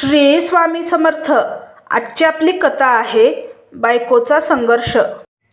श्री स्वामी समर्थ. आजची आपली कथा आहे बायकोचा संघर्ष.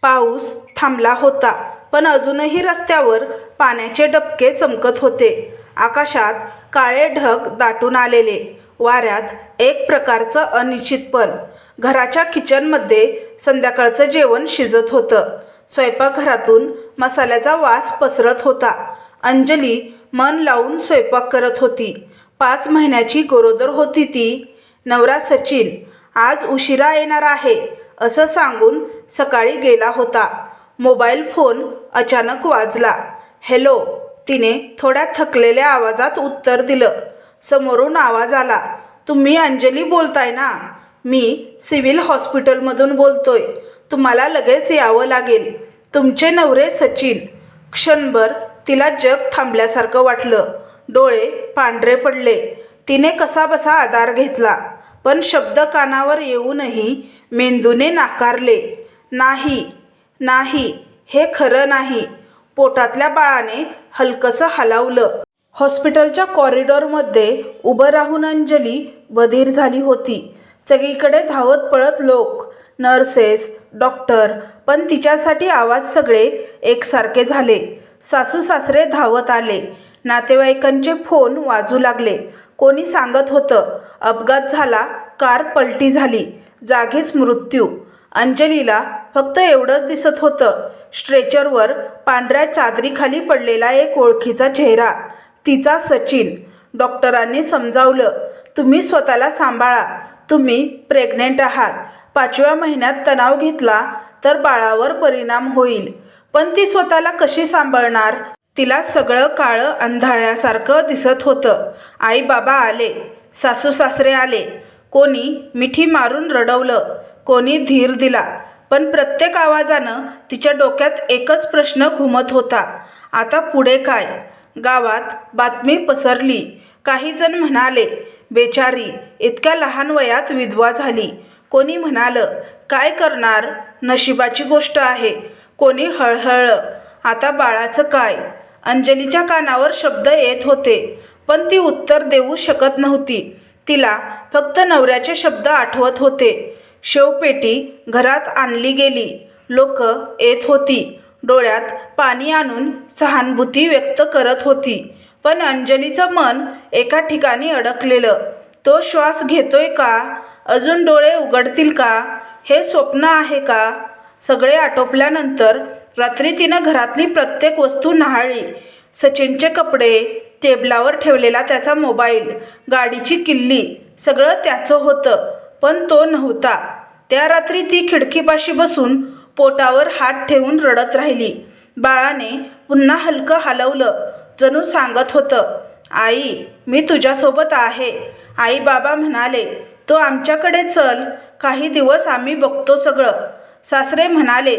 पाऊस थांबला होता पण अजूनही रस्त्यावर पाण्याचे डबके चमकत होते. आकाशात काळे ढग दाटून आलेले वाऱ्यात एक प्रकारचं अनिश्चितपण. घराच्या किचनमध्ये संध्याकाळचं जेवण शिजत होतं. स्वयंपाकघरातून मसाल्याचा वास पसरत होता. अंजली मन लावून स्वयंपाक करत होती. पाच महिन्याची गरोदर होती ती. नवरा सचिन आज उशिरा येणार आहे असं सांगून सकाळी गेला होता. मोबाईल फोन अचानक वाजला. हॅलो तिने थोड्या थकलेल्या आवाजात उत्तर दिलं. समोरून आवाज आला. तुम्ही अंजली बोलताय ना? मी सिव्हिल हॉस्पिटलमधून बोलतोय. तुम्हाला लगेच यावं लागेल. तुमचे नवरे सचिन. क्षणभर तिला जग थांबल्यासारखं वाटलं. डोळे पांढरे पडले. तिने कसाबसा आधार घेतला पण शब्द कानावर येऊनही मेंदूने नाकारले. नाही नाही हे खरं नाही. पोटातल्या बाळाने हलकंसं हलावलं. हॉस्पिटलच्या कॉरिडॉरमध्ये उभं राहून अंजली बधीर झाली होती. सगळीकडे धावत पळत लोक नर्सेस डॉक्टर पण तिच्यासाठी आवाज सगळे एकसारखे झाले. सासू सासरे धावत आले. नातेवाईकांचे फोन वाजू लागले. कोणी सांगत होतं अपघात झाला कार पलटी झाली जागीच मृत्यू. अंजलीला फक्त एवढंच दिसत होतं स्ट्रेचरवर पांढऱ्या चादरीखाली पडलेला एक ओळखीचा चेहरा. तिचा सचिन. डॉक्टरांनी समजावलं तुम्ही स्वतःला सांभाळा. तुम्ही प्रेग्नेंट आहात. पाचव्या महिन्यात तणाव घेतला तर बाळावर परिणाम होईल. पण ती स्वतःला कशी सांभाळणार? तिला सगळं काळं अंधाळ्यासारखं दिसत होतं. आई बाबा आले. सासू सासरे आले. कोणी मिठी मारून रडवलं. कोणी धीर दिला. पण प्रत्येक आवाजानं तिच्या डोक्यात एकच प्रश्न घुमत होता. आता पुढे काय? गावात बातमी पसरली. काही जण म्हणाले बेचारी इतक्या लहान वयात विधवा झाली. कोणी म्हणालं काय करणार? नशिबाची गोष्ट आहे. कोणी हळहळलं. आता बाळाचं काय? अंजलीच्या कानावर शब्द येत होते पण ती उत्तर देऊ शकत नव्हती. तिला फक्त नवऱ्याचे शब्द आठवत होते. शेवपेटी घरात आणली गेली. लोक येत होती. डोळ्यात पाणी आणून सहानुभूती व्यक्त करत होती. पण अंजलीचं मन एका ठिकाणी अडकलेलं. तो श्वास घेतोय का? अजून डोळे उघडतील का? हे स्वप्न आहे का? सगळे आटोपल्यानंतर रात्री तिनं घरातली प्रत्येक वस्तू न्हाळली. सचिनचे कपडे टेबलावर ठेवलेला त्याचा मोबाईल गाडीची किल्ली सगळं त्याचं होतं पण तो नव्हता. त्या रात्री ती खिडकीपाशी बसून पोटावर हात ठेवून रडत राहिली. बाळाने पुन्हा हलकं हलवलं. जणू सांगत होतं आई मी तुझ्यासोबत आहे. आई बाबा म्हणाले तो आमच्याकडे चल काही दिवस आम्ही बघतो सगळं. सासरे म्हणाले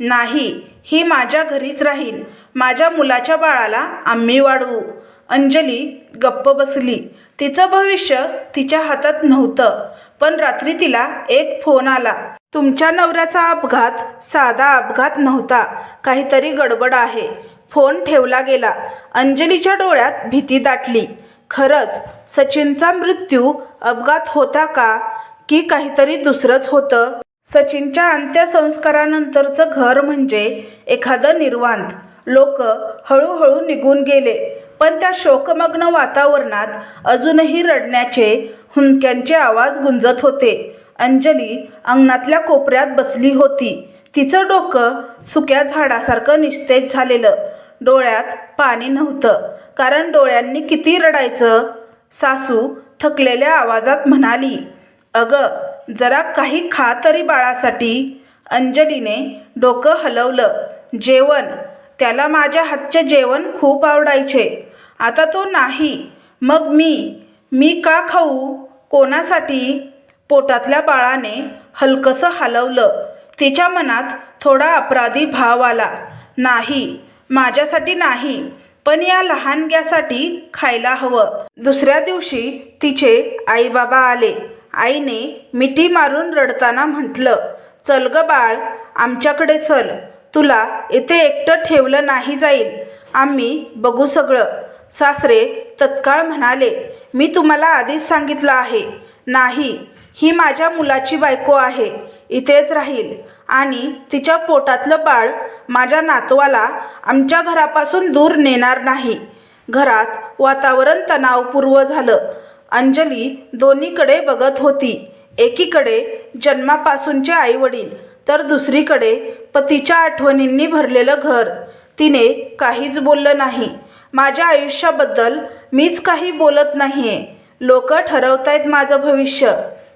नाही ही माझ्या घरीच राहील माझ्या मुलाच्या बाळाला आम्ही वाढवू. अंजली गप्प बसली. तिचं भविष्य तिच्या हातात नव्हतं पण रात्री तिला एक फोन आला. तुमच्या नवऱ्याचा अपघात साधा अपघात नव्हता काहीतरी गडबड आहे. फोन ठेवला गेला. अंजलीच्या डोळ्यात भीती दाटली. खरंच सचिनचा मृत्यू अपघात होता का? की काहीतरी दुसरंच होतं? सचिनच्या अंत्यसंस्कारानंतरचं घर म्हणजे एखादं निर्वांत. लोक हळूहळू निघून गेले पण त्या शोकमग्न वातावरणात अजूनही रडण्याचे हुंदक्यांचे आवाज गुंजत होते. अंजली अंगणातल्या कोपऱ्यात बसली होती. तिचं डोकं सुक्या झाडासारखं निस्तेज झालेलं. डोळ्यात पाणी नव्हतं कारण डोळ्यांनी किती रडायचं? सासू थकलेल्या आवाजात म्हणाली अगं जरा काही खा तरी बाळासाठी. अंजलीने डोकं हलवलं. जेवण. त्याला माझ्या हातचे जेवण खूप आवडायचे. आता तो नाही. मग मी. मी का खाऊ? कोणासाठी? पोटातल्या बाळाने हलकंसं हलवलं. तिच्या मनात थोडा अपराधी भाव आला. नाही. माझ्यासाठी नाही. पण या लहानग्यासाठी खायला हवं. दुसऱ्या दिवशी तिचे आईबाबा आले. आईने मिठी मारून रडताना म्हटलं चल ग बाळ आमच्याकडे चल. तुला इथे एकटं ठेवलं नाही जाईल. आम्ही बघू सगळं. सासरे तत्काळ म्हणाले मी तुम्हाला आधीच सांगितलं आहे. नाही ही माझ्या मुलाची बायको आहे. इथेच राहील. आणि तिच्या पोटातलं बाळ माझ्या नातवाला आमच्या घरापासून दूर नेणार नाही. घरात वातावरण तणावपूर्व झालं. अंजली दोन्हीकडे बघत होती. एकीकडे जन्मापासूनचे आईवडील तर दुसरीकडे पतीच्या आठवणींनी भरलेलं घर. तिने काहीच बोललं नाही. माझ्या आयुष्याबद्दल मीच काही बोलत नाहीये. लोक ठरवतायत माझं भविष्य.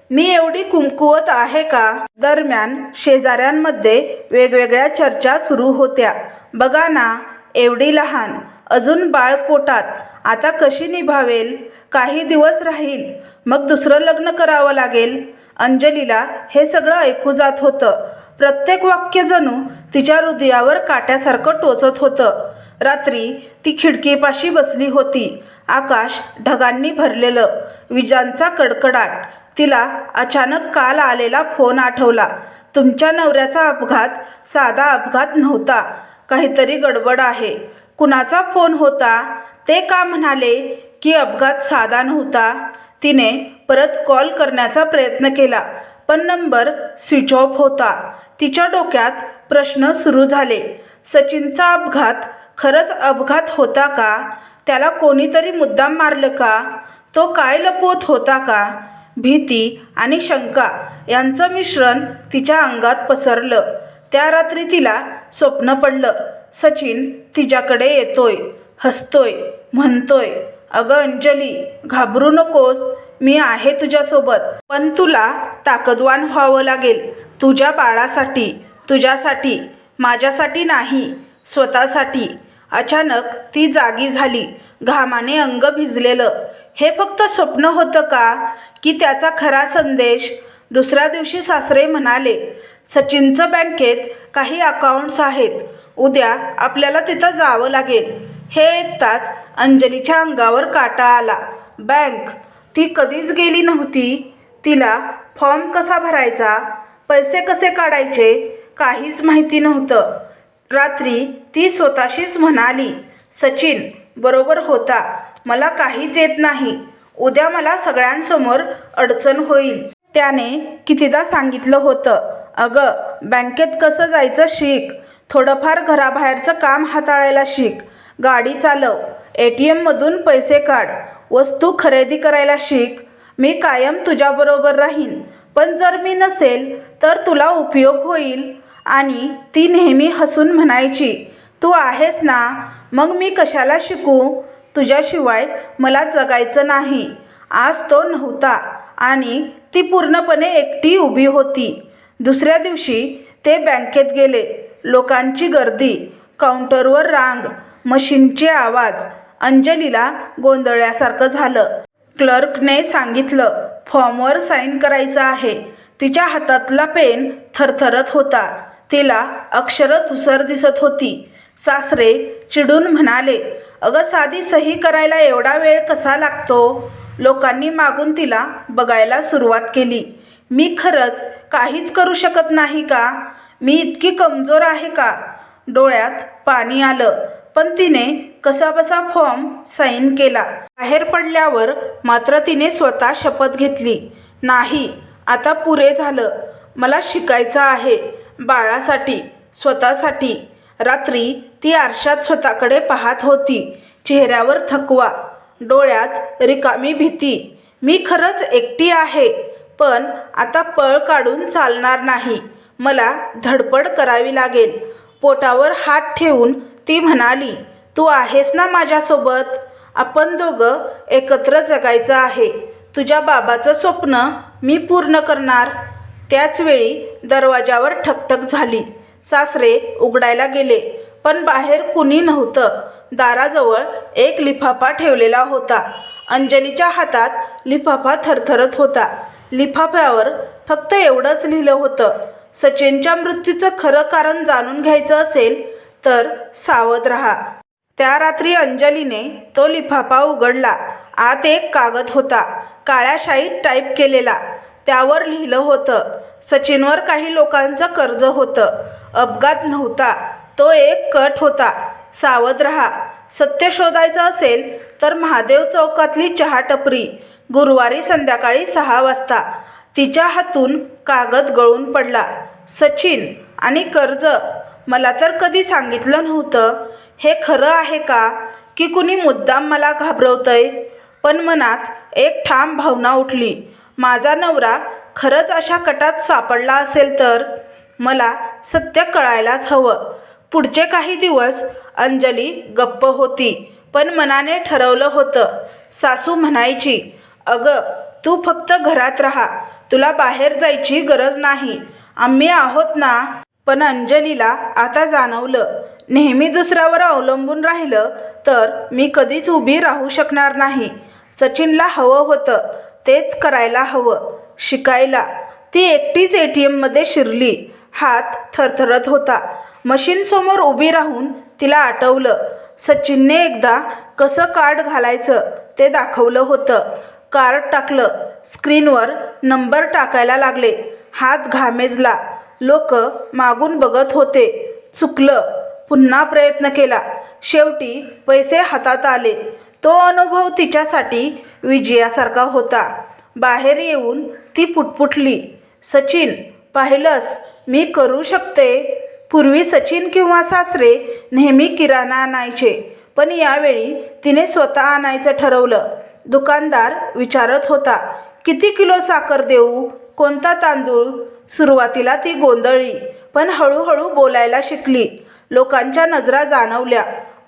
मी एवढी कुमकुवत आहे का? दरम्यान शेजाऱ्यांमध्ये वेगवेगळ्या चर्चा सुरू होत्या. बघा ना एवढी लहान अजून बाळ पोटात आता कशी निभावेल? काही दिवस राहील. मग दुसरं लग्न करावं लागेल. अंजलीला हे सगळं ऐकू जात होतं. प्रत्येक वाक्य जणू तिच्या हृदयावर काट्यासारखं टोचत होतं. रात्री ती खिडकीपाशी बसली होती. आकाश ढगांनी भरलेलं विजांचा कडकडाट. तिला अचानक काल आलेला फोन आठवला. तुमच्या नवऱ्याचा अपघात साधा अपघात नव्हता. काहीतरी गडबड आहे. कुणाचा फोन होता? ते का म्हणाले की अपघात साधा नव्हता? तिने परत कॉल करण्याचा प्रयत्न केला पण नंबर स्विच ऑफ होता. तिच्या डोक्यात प्रश्न सुरू झाले. सचिनचा अपघात खरंच अपघात होता का? त्याला कोणीतरी मुद्दाम मारलं का? तो काय लपवत होता का? भीती आणि शंका यांचं मिश्रण तिच्या अंगात पसरलं. त्या रात्री तिला स्वप्न पडलं. सचिन तिच्याकडे येतोय. हसतोय म्हणतोय अगं अंजली घाबरू नकोस मी आहे तुझ्यासोबत. पण तुला ताकदवान व्हावं लागेल. तुझ्या बाळासाठी तुझ्यासाठी माझ्यासाठी नाही स्वतःसाठी. अचानक ती जागी झाली घामाने अंग भिजलेलं. हे फक्त स्वप्न होतं का? की त्याचा खरा संदेश? दुसऱ्या दिवशी सासरे म्हणाले सचिनचं बँकेत काही अकाउंट्स आहेत. उद्या आपल्याला तिथं जावं लागेल. हे ऐकताच अंजलीच्या अंगावर काटा आला. बँक ती कधीच गेली नव्हती. तिला फॉर्म कसा भरायचा? पैसे कसे काढायचे? काहीच माहिती नव्हतं. रात्री ती स्वतःशीच म्हणाली सचिन बरोबर होता. मला काहीच येत नाही. उद्या मला सगळ्यांसमोर अडचण होईल. त्याने कितीदा सांगितलं होतं अगं बँकेत कसं जायचं शिक? थोडंफार घराबाहेरचं काम हाताळायला शिक. गाडी चालव ए टी एममधून पैसे काढ वस्तू खरेदी करायला शिक मी कायम तुझ्याबरोबर राहीन पण जर मी नसेल तर तुला उपयोग होईल. आणि ती नेहमी हसून म्हणायची तू आहेस ना मग मी कशाला शिकू? तुझ्याशिवाय मला जगायचं नाही. आज तो नव्हता आणि ती पूर्णपणे एकटी उभी होती. दुसऱ्या दिवशी ते बँकेत गेले. लोकांची गर्दी काउंटरवर रांग मशीनचे आवाज अंजलीला गोंधळल्यासारखं झालं. क्लर्कने सांगितलं फॉर्मवर साईन करायचं आहे. तिच्या हातातला पेन थरथरत होता. तिला अक्षरं धुसर दिसत होती. सासरे चिडून म्हणाले अगं साधी सही करायला एवढा वेळ कसा लागतो? लोकांनी मागून तिला बघायला सुरुवात केली. मी खरंच काहीच करू शकत नाही का? मी इतकी कमजोर आहे का? डोळ्यात पाणी आलं. पण तिने कसाबसा फॉर्म साईन केला. बाहेर पडल्यावर मात्र तिने स्वतः शपथ घेतली. नाही आता पुरे झालं. मला शिकायचं आहे. बाळासाठी स्वतःसाठी. रात्री ती आरशात स्वतःकडे पाहत होती. चेहऱ्यावर थकवा डोळ्यात रिकामी भीती. मी खरंच एकटी आहे पण आता पळ काढून चालणार नाही. मला धडपड करावी लागेल. पोटावर हात ठेवून ती म्हणाली तू आहेस ना माझ्यासोबत? आपण दोघं एकत्र जगायचं आहे. तुझ्या बाबाचं स्वप्न मी पूर्ण करणार. त्याचवेळी दरवाजावर ठकठक झाली. सासरे उघडायला गेले पण बाहेर कुणी नव्हतं. दाराजवळ एक लिफाफा ठेवलेला होता. अंजलीच्या हातात लिफाफा थरथरत होता. लिफाफ्यावर फक्त एवढंच लिहिलं होतं सचिनच्या मृत्यूचं खरं कारण जाणून घ्यायचं असेल तर सावध रहा. त्या रात्री अंजलीने तो लिफाफा उघडला. आत एक कागद होता. काळ्या शाईत टाईप केलेला. त्यावर लिहिलं होतं सचिनवर काही लोकांचं कर्ज होतं. अपघात नव्हता. तो एक कट होता. सावध रहा. सत्य शोधायचं असेल तर महादेव चौकातली चहा टपरी. गुरुवारी संध्याकाळी सहा वाजता. तिच्या हातून कागद गळून पडला. सचिन आणि कर्ज मला तर कधी सांगितलं नव्हतं. हे खरं आहे का? की कुणी मुद्दाम मला घाबरवतंय? पण मनात एक ठाम भावना उठली. माझा नवरा खरंच अशा कटात सापडला असेल तर? मला सत्य कळायलाच हवं. पुढचे काही दिवस अंजली गप्प होती पण मनाने ठरवलं होतं. सासू म्हणायची अगं तू फक्त घरात राहा. तुला बाहेर जायची गरज नाही. आम्ही आहोत ना? पण अंजलीला आता जाणवलं. नेहमी दुसऱ्यावर अवलंबून राहिलं तर मी कधीच उभी राहू शकणार नाही. सचिनला हवं होतं तेच करायला हवं. शिकायला. ती एकटीच ए टी एममध्ये शिरली. हात थरथरत होता. मशीनसमोर उभी राहून तिला आठवलं सचिनने एकदा कसं कार्ड घालायचं ते दाखवलं होतं. कार्ड टाकलं. स्क्रीनवर नंबर टाकायला लागले. हात घामेजला. लोक मागून बघत होते. चुकलं. पुन्हा प्रयत्न केला. शेवटी पैसे हातात आले. तो अनुभव तिच्यासाठी विजयासारखा होता. बाहेर येऊन ती पुटपुटली. सचिन पाहिलंस. मी करू शकते? पूर्वी सचिन किंवा सासरे नेहमी किराणा आणायचे. पण यावेळी तिने स्वतः आणायचं ठरवलं. दुकानदार विचारत होता किती किलो साखर देऊ? कोणता तांदूळ? सुरुवातीला ती गोंधळली पण हळूहळू बोलायला शिकली. लोकांच्या नजरा जाणवल्या.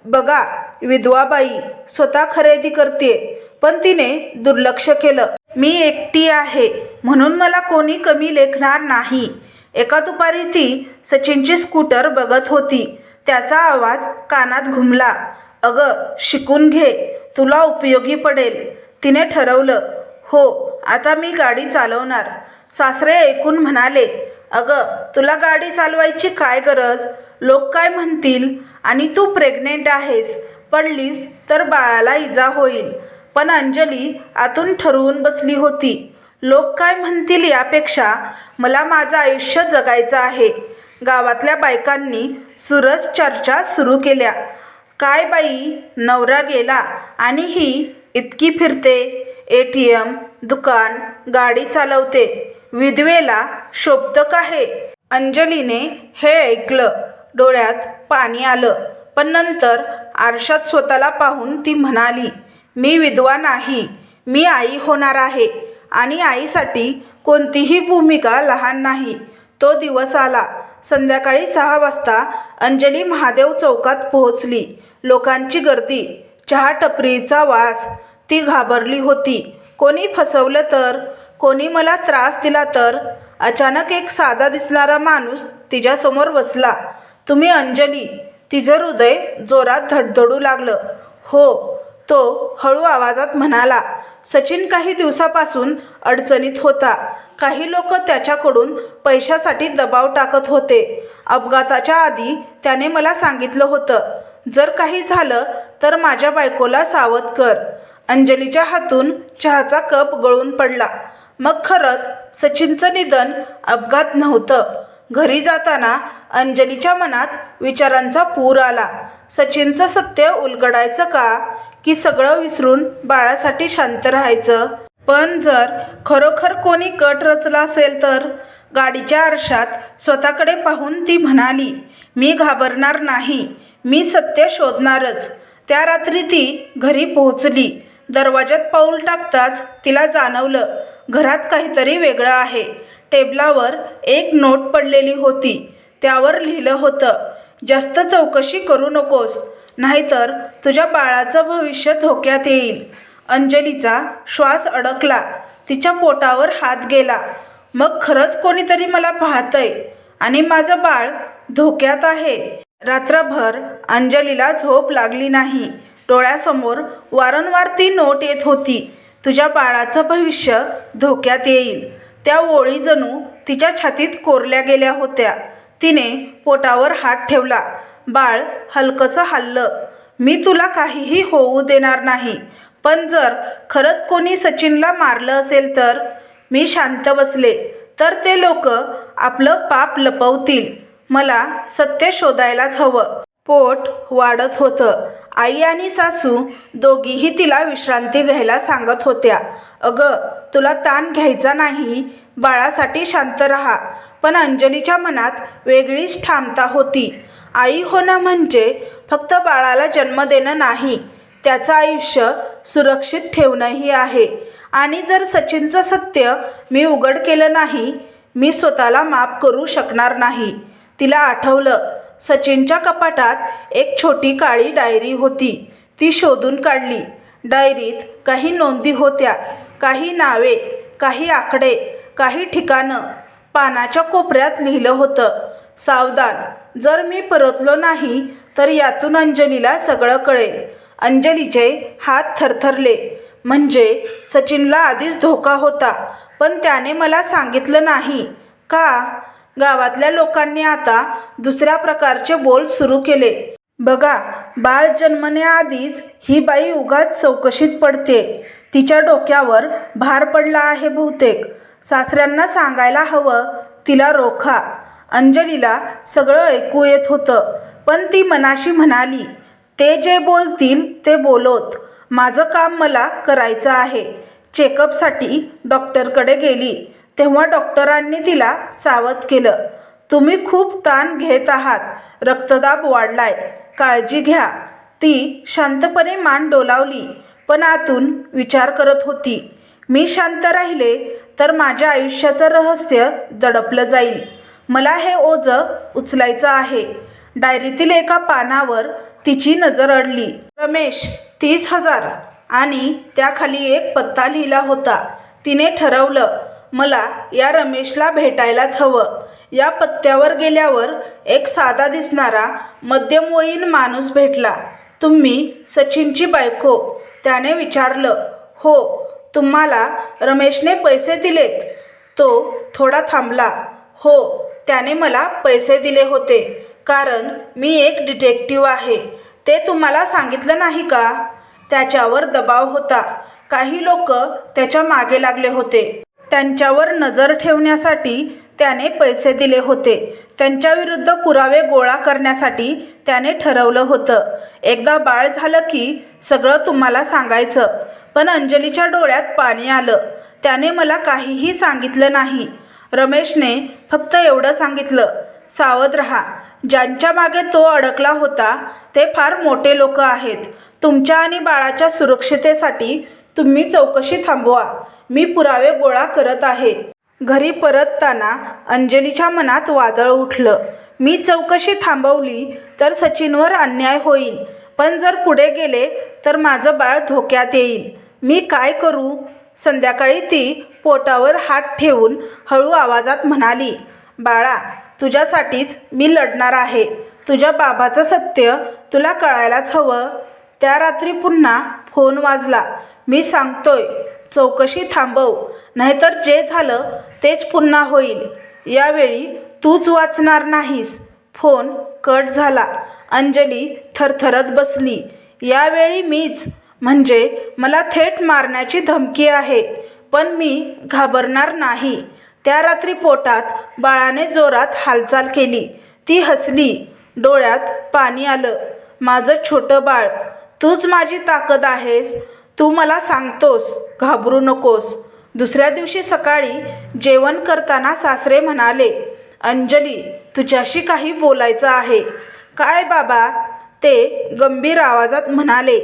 बघा विधवाबाई स्वतः खरेदी करते पण तिने दुर्लक्ष केलं. मी एकटी आहे म्हणून मला कोणी कमी लेखणार नाही. एका दुपारी ती सचिनची स्कूटर बघत होती. त्याचा आवाज कानात घुमला. अगं शिकून घे तुला उपयोगी पडेल. तिने ठरवलं. हो आता मी गाडी चालवणार. सासरे ऐकून म्हणाले अगं तुला गाडी चालवायची काय गरज? लोक काय म्हणतील? आणि तू प्रेग्नेंट आहेस. पडलीस तर बाळाला इजा होईल. पण अंजली आतून ठरवून बसली होती. लोक काय म्हणतील यापेक्षा मला माझं आयुष्य जगायचं आहे. गावातल्या बायकांनी सुरस चर्चा सुरू केल्या. काय बाई नवरा गेला आणि ही इतकी फिरते? ए टी एम दुकान गाडी चालवते. विधवेला शोभतं का हे अंजलीने हे ऐकलं. डोळ्यात पाणी आलं. पण नंतर आरशात स्वतःला पाहून ती म्हणाली मी विधवा नाही. मी आई होणार आहे. आणि आईसाठी कोणतीही भूमिका लहान नाही. तो दिवस आला. संध्याकाळी सहा वाजता अंजली महादेव चौकात पोहोचली. लोकांची गर्दी चहा टपरीचा वास ती घाबरली होती. कोणी फसवलं तर? कोणी मला त्रास दिला तर? अचानक एक साधा दिसणारा माणूस तिच्यासमोर बसला. तुम्ही अंजली तिचं हृदय जोरात धडधडू लागलं. हो. तो हळू आवाजात म्हणाला. सचिन काही दिवसापासून अडचणीत होता. काही लोक त्याच्याकडून पैशासाठी दबाव टाकत होते. अपघाताच्या आधी त्याने मला सांगितलं होतं जर काही झालं तर माझ्या बायकोला सावध कर. अंजलीच्या हातून चहाचा कप गळून पडला. मग खरंच सचिनचं निधन अपघात नव्हतं. घरी जाताना अंजलीच्या मनात विचारांचा पूर आला. सचिनचं सत्य उलगडायचं का? की सगळं विसरून बाळासाठी शांत राहायचं? पण जर खरोखर कोणी कट रचला असेल तर? गाडीच्या आरशात स्वतःकडे पाहून ती म्हणाली मी घाबरणार नाही. मी सत्य शोधणारच. त्या रात्री ती घरी पोहोचली. दरवाजात पाऊल टाकताच तिला जाणवलं घरात काहीतरी वेगळं आहे. टेबलावर एक नोट पडलेली होती. त्यावर लिहिलं होतं जास्त चौकशी करू नकोस नाहीतर तुझ्या बाळाचं भविष्य धोक्यात येईल अंजलीचा श्वास अडकला. तिच्या पोटावर हात गेला. मग खरंच कोणीतरी मला पाहतंय आणि माझं बाळ धोक्यात आहे रात्रभर अंजलीला झोप लागली नाही. डोळ्यासमोर वारंवार ती नोट येत होती. तुझ्या बाळाचं भविष्य धोक्यात येईल. त्या ओळी जणू तिच्या छातीत कोरल्या गेल्या होत्या. तिने पोटावर हात ठेवला. बाळ हलकंसं हल्लं. मी तुला काहीही होऊ देणार नाही. पण जर खरंच कोणी सचिनला मारलं असेल तर? मी शांत बसले. तर ते लोक आपलं पाप लपवतील. मला सत्य शोधायलाच हवं. पोट वाढत होतं. आई आणि सासू दोघीही तिला विश्रांती घ्यायला सांगत होत्या. अगं तुला ताण घ्यायचा नाही बाळासाठी शांत राहा. पण अंजलीच्या मनात वेगळीच ठामता होती. आई होणं म्हणजे फक्त बाळाला जन्म देणं नाही त्याचं आयुष्य सुरक्षित ठेवणंही आहे. आणि जर सचिनचं सत्य मी उघड केलं नाही मी स्वतःला माफ करू शकणार नाही. तिला आठवलं सचिनच्या कपाटात एक छोटी काळी डायरी होती. ती शोधून काढली. डायरीत काही नोंदी होत्या. काही नावे काही आकडे काही ठिकाणं. पानाच्या कोपऱ्यात लिहिलं होतं सावधान. जर मी परतलो नाही तर यातून अंजलीला सगळं कळेल. अंजलीचे हात थरथरले. म्हणजे सचिनला आधीच धोका होता पण त्याने मला सांगितलं नाही. का? गावातल्या लोकांनी आता दुसऱ्या प्रकारचे बोल सुरू केले. बघा बाळ जन्मण्याआधीच ही बाई उगाच चौकशीत पडते. तिच्या डोक्यावर भार पडला आहे बहुतेक. सासऱ्यांना सांगायला हवं तिला रोखा. अंजलीला सगळं ऐकू येत होतं पण ती मनाशी म्हणाली ते जे बोलतील ते बोलोत. माझं काम मला करायचं आहे. चेकअपसाठी डॉक्टरकडे गेली. तेव्हा डॉक्टरांनी तिला सावध केलं. तुम्ही खूप ताण घेत आहात. रक्तदाब वाढलाय. काळजी घ्या. ती शांतपणे मान डोलावली पण आतून विचार करत होती मी शांत राहिले तर माझ्या आयुष्याचं रहस्य दडपलं जाईल. मला हे ओझं उचलायचं आहे. डायरीतील एका पानावर तिची नजर अडली. रमेश तीस हजार. आणि त्याखाली एक पत्ता लिहिला होता. तिने ठरवलं मला या रमेशला भेटायलाच हवं. या पत्त्यावर गेल्यावर एक साधा दिसणारा मध्यमवयीन माणूस भेटला. तुम्ही सचिनची बायको. त्याने विचारलं हो तुम्हाला रमेशने पैसे दिलेत. तो थोडा थांबला. हो त्याने मला पैसे दिले होते कारण मी एक डिटेक्टिव्ह आहे. ते तुम्हाला सांगितलं नाही का? त्याच्यावर दबाव होता. काही लोक त्याच्यामागे लागले होते. त्यांच्यावर नजर ठेवण्यासाठी त्याने पैसे दिले होते. त्यांच्याविरुद्ध पुरावे गोळा करण्यासाठी त्याने ठरवलं होतं. एकदा बाळ झालं की सगळं तुम्हाला सांगायचं. पण अंजलीच्या डोळ्यात पाणी आलं. त्याने मला काहीही सांगितलं नाही. रमेशने फक्त एवढं सांगितलं सावध रहा. ज्यांच्या मागे तो अडकला होता ते फार मोठे लोक आहेत. तुमच्या आणि बाळाच्या सुरक्षितेसाठी तुम्ही चौकशी थांबवा. मी पुरावे गोळा करत आहे. घरी परतताना अंजलीच्या मनात वादळ उठलं. मी चौकशी थांबवली तर सचिनवर अन्याय होईल. पण जर पुढे गेले तर माझं बाळ धोक्यात येईल. मी काय करू? संध्याकाळी ती पोटावर हात ठेवून हळू आवाजात म्हणाली बाळा तुझ्यासाठीच मी लढणार आहे. तुझ्या बाबाचं सत्य तुला कळायलाच हवं. त्या रात्री पुन्हा फोन वाजला. मी सांगतोय चौकशी थांबव नाहीतर जे झालं तेच पुन्हा होईल. यावेळी तूच वाचणार नाहीस. फोन कट झाला. अंजली थरथरत बसली. यावेळी मीच. म्हणजे मला थेट मारण्याची धमकी आहे पण मी घाबरणार नाही. त्या रात्री पोटात बाळाने जोरात हालचाल केली. ती हसली. डोळ्यात पाणी आलं. माझं छोटं बाळ तूच माझी ताकद आहेस? तू मला सांगतोस घाबरू नकोस. दुसऱ्या दिवशी सकाळी जेवण करताना सासरे म्हणाले अंजली तुझ्याशी काही बोलायचं आहे. काय बाबा? ते गंभीर आवाजात म्हणाले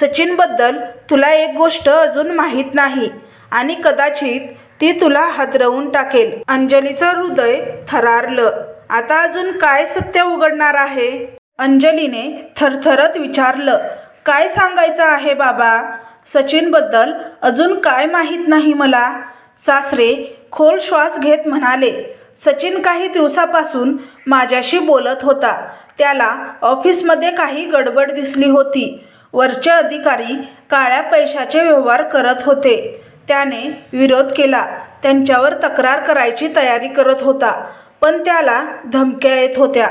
सचिनबद्दल तुला एक गोष्ट अजून माहीत नाही आणि कदाचित ती तुला हादरवून टाकेल. अंजलीचं हृदय थरारलं. आता अजून काय सत्य उघडणार आहे? अंजलीने थरथरत विचारलं. काय सांगायचं आहे बाबा? सचिनबद्दल अजून काय माहीत नाही मला. सासरे खोल श्वास घेत म्हणाले सचिन काही दिवसापासून माझ्याशी बोलत होता. त्याला ऑफिसमध्ये काही गडबड दिसली होती. वरचे अधिकारी काळ्या पैशाचे व्यवहार करत होते. त्याने विरोध केला. त्यांच्यावर तक्रार करायची तयारी करत होता. पण त्याला धमक्या येत होत्या.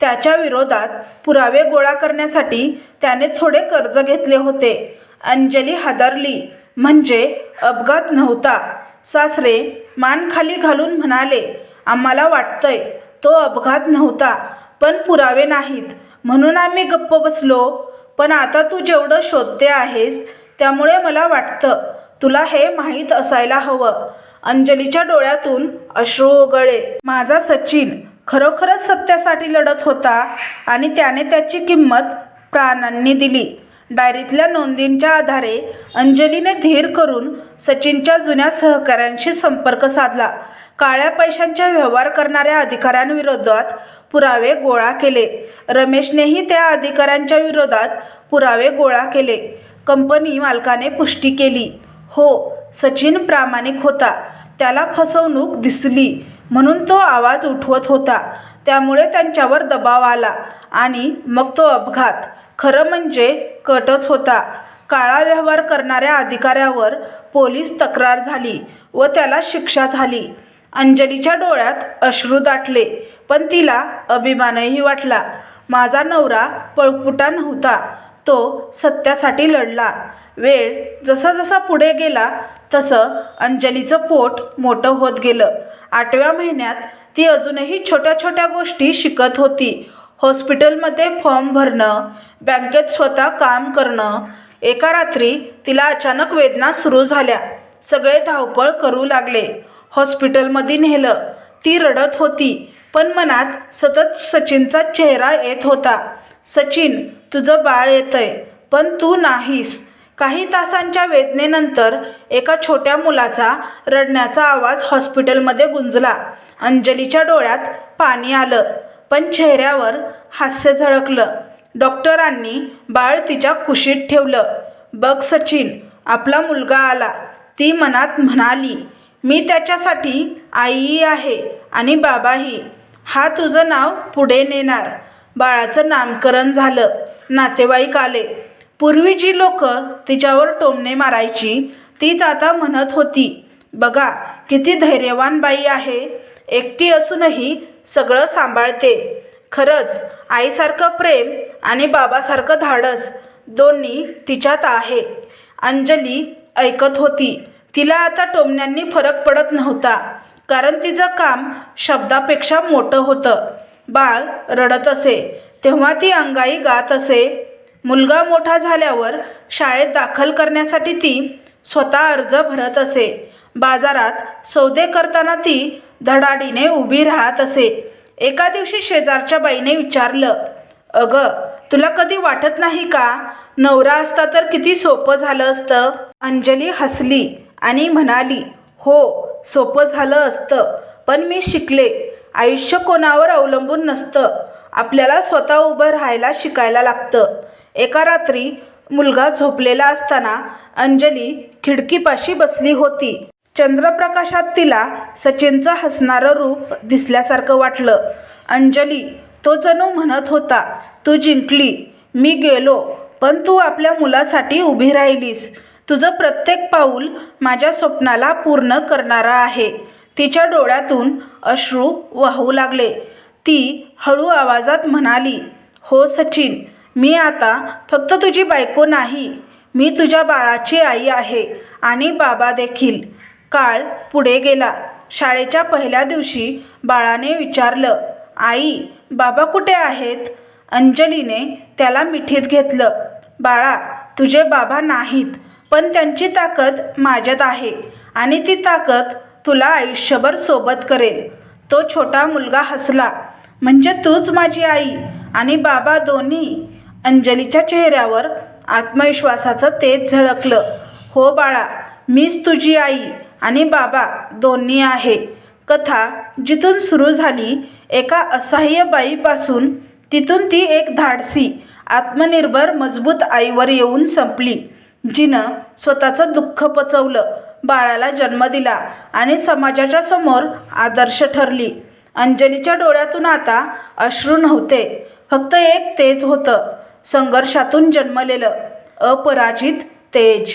त्याच्या विरोधात पुरावे गोळा करण्यासाठी त्याने थोडे कर्ज घेतले होते. अंजली हादरली. म्हणजे अपघात नव्हता. सासरे मान खाली घालून म्हणाले आम्हाला वाटतंय तो अपघात नव्हता पण पुरावे नाहीत. म्हणून आम्ही गप्प बसलो. पण आता तू जेवढं शोधते आहेस त्यामुळे मला वाटतं तुला हे माहीत असायला हवं. अंजलीच्या डोळ्यातून अश्रू ओगळे माझा सचिन खरोखरच सत्यासाठी लढत होता आणि त्याने त्याची किंमत प्राणांनी दिली. डायरीतल्या नोंदींच्या आधारे अंजलीने धीर करून सचिनच्या जुन्या सहकाऱ्यांशी संपर्क साधला. काळ्या पैशांच्या व्यवहार करणाऱ्या अधिकाऱ्यांविरोधात पुरावे गोळा केले. रमेशनेही त्या अधिकाऱ्यांच्या विरोधात पुरावे गोळा केले. कंपनी मालकाने पुष्टी केली. हो सचिन प्रामाणिक होता. त्याला फसवणूक दिसली म्हणून तो आवाज उठवत होता. त्यामुळे त्यांच्यावर दबाव आला आणि मग तो अपघात. खरं म्हणजे कटच होता. काळा व्यवहार करणाऱ्या अधिकाऱ्यावर पोलीस तक्रार झाली व त्याला शिक्षा झाली. अंजलीच्या डोळ्यात अश्रू दाटले पण तिला अभिमानही वाटला. माझा नवरा पळपुटा नव्हता. तो सत्यासाठी लढला. वेळ जसा जसा पुढे गेला तसं अंजलीचं पोट मोठं होत गेलं. आठव्या महिन्यात ती अजूनही छोट्या छोट्या गोष्टी शिकत होती. हॉस्पिटलमध्ये फॉर्म भरणं बँकेत स्वतः काम करणं. एका रात्री तिला अचानक वेदना सुरू झाल्या. सगळे धावपळ करू लागले. हॉस्पिटलमध्ये नेलं. ती रडत होती पण मनात सतत सचिनचा चेहरा येत होता. सचिन तुझं बाळ येतंय पण तू नाहीस. काही तासांच्या वेदनेनंतर एका छोट्या मुलाचा रडण्याचा आवाज हॉस्पिटलमध्ये गुंजला. अंजलीच्या डोळ्यात पाणी आलं. पण चेहऱ्यावर हास्य झळकलं. डॉक्टरांनी बाळ तिच्या कुशीत ठेवलं. बघ सचिन आपला मुलगा आला. ती मनात म्हणाली मी त्याच्यासाठी आईही आहे आणि बाबाही. हा तुझं नाव पुढे नेणार. बाळाचं नामकरण झालं. नातेवाईक आले. पूर्वी जी लोक तिच्यावर टोमणे मारायची तीच आता म्हणत होती बघा किती धैर्यवान बाई आहे. एकटी असूनही सगळं सांभाळते. खरंच आईसारखं प्रेम आणि बाबासारखं धाडस दोन्ही तिच्यात आहे. अंजली ऐकत होती. तिला आता टोमण्यांनी फरक पडत नव्हता. कारण तिचं काम शब्दापेक्षा मोठं होतं. बाळ रडत असे. तेव्हा ती अंगाई गात असे. मुलगा मोठा झाल्यावर शाळेत दाखल करण्यासाठी ती स्वतः अर्ज भरत असे. बाजारात सौदे करताना ती धडाडीने उभी राहत असे. एका दिवशी शेजारच्या बाईने विचारलं अगं तुला कधी वाटत नाही का? नवरा असता तर किती सोपं झालं असतं. अंजली हसली आणि म्हणाली हो सोपं झालं असतं पण मी शिकले. आयुष्य कोणावर अवलंबून नसतं. आपल्याला स्वतः उभं राहायला शिकायला लागतं. एका रात्री मुलगा झोपलेला असताना अंजली खिडकीपाशी बसली होती. चंद्रप्रकाशात तिला सचिनचं हसणारं रूप दिसल्यासारखं वाटलं. अंजली तो जणू म्हणत होता तू जिंकली मी गेलो पण तू आपल्या मुलासाठी उभी राहिलीस. तुझं प्रत्येक पाऊल माझ्या स्वप्नाला पूर्ण करणारं आहे तिच्या डोळ्यातून अश्रू वाहू लागले. ती हळू आवाजात म्हणाली हो सचिन मी आता फक्त तुझी बायको नाही. मी तुझ्या बाळाची आई आहे आणि बाबा देखील. काळ पुढे गेला. शाळेच्या पहिल्या दिवशी बाळाने विचारलं आई बाबा कुठे आहेत? अंजलीने त्याला मिठीत घेतलं बाळा तुझे बाबा नाहीत पण त्यांची ताकद माझ्यात आहे आणि ती ताकद तुला आयुष्यभर सोबत करेल. तो छोटा मुलगा हसला म्हणजे तूच माझी आई आणि बाबा दोन्ही? अंजलीच्या चेहऱ्यावर आत्मविश्वासाचं तेज झळकलं हो बाळा मीच तुझी आई आणि बाबा दोन्ही आहे. कथा जिथून सुरू झाली एका असहाय्य बाईपासून तिथून ती एक धाडसी आत्मनिर्भर मजबूत आईवर येऊन संपली जिनं स्वतःचं दुःख पचवलं बाळाला जन्म दिला आणि समाजाच्या समोर आदर्श ठरली. अंजलीच्या डोळ्यातून आता अश्रू नव्हते फक्त एक तेज होतं संघर्षातून जन्मलेलं अपराजित तेज.